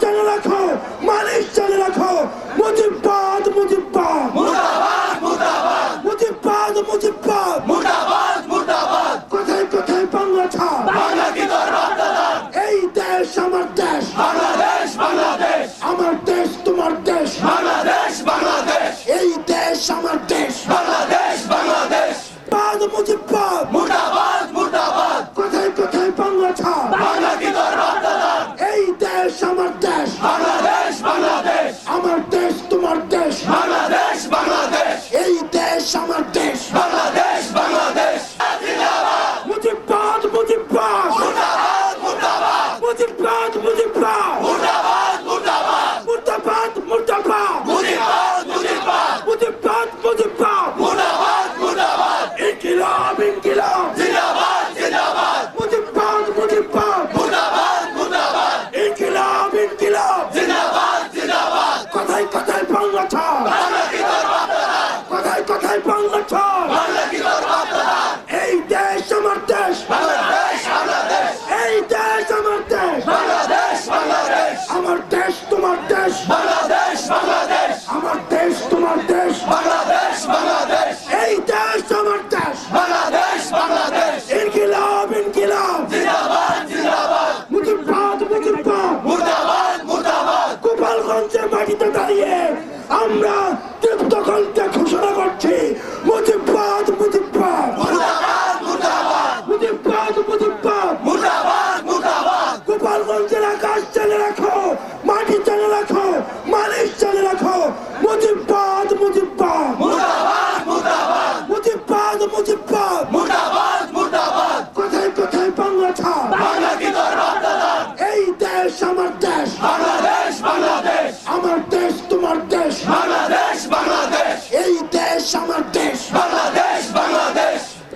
জেনে রাখো মালিক জেনে রাখো মুজিব্বা দেশ আমার দেশ বাংলাদেশ। বাংলাদেশ মুজিবাদ মুজিবাদ মুজিবাদ মুজিবাদ মুজিবাদ দেশ বাংলাদেশ বাংলাদেশ। আমার দেশ তোমার দেশ। বাংলাদেশ বাংলাদেশ। এই দেশ আমার দেশ। বাংলাদেশ বাংলাদেশ। ইনকিলাব ইনকিলাব। জিন্দাবাদ জিন্দাবাদ। মুজিবাদ মুজিবাদ মুর্দাবাদ মুর্দাবাদ। গোপালগঞ্জের মাটিতে দাঁড়িয়ে আমরা তৃপ্ত কণ্ঠে এই দেশ আমার দেশ। বাংলা